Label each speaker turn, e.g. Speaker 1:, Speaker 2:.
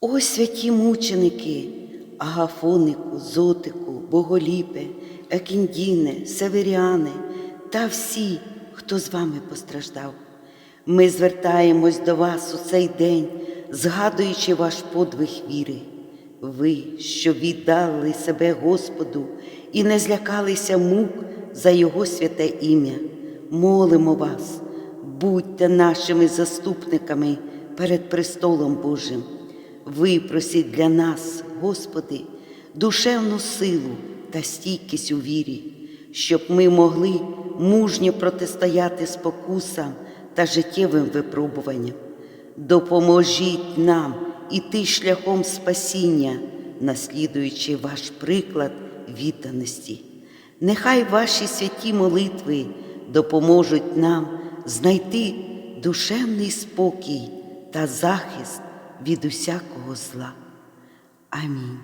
Speaker 1: О святі мученики, Агафонику, Зотику, Боголіпе, Екіндіне, Северіане та всі, хто з вами постраждав. Ми звертаємось до вас у цей день, згадуючи ваш подвиг віри. Ви, що віддали себе Господу і не злякалися мук за Його святе ім'я, молимо вас, будьте нашими заступниками перед престолом Божим. Випросіть для нас, Господи, душевну силу та стійкість у вірі, щоб ми могли мужньо протистояти спокусам та життєвим випробуванням. Допоможіть нам іти шляхом спасіння, наслідуючи ваш приклад відданості. Нехай ваші святі молитви допоможуть нам знайти душевний спокій та захист від усякого зла. Амінь.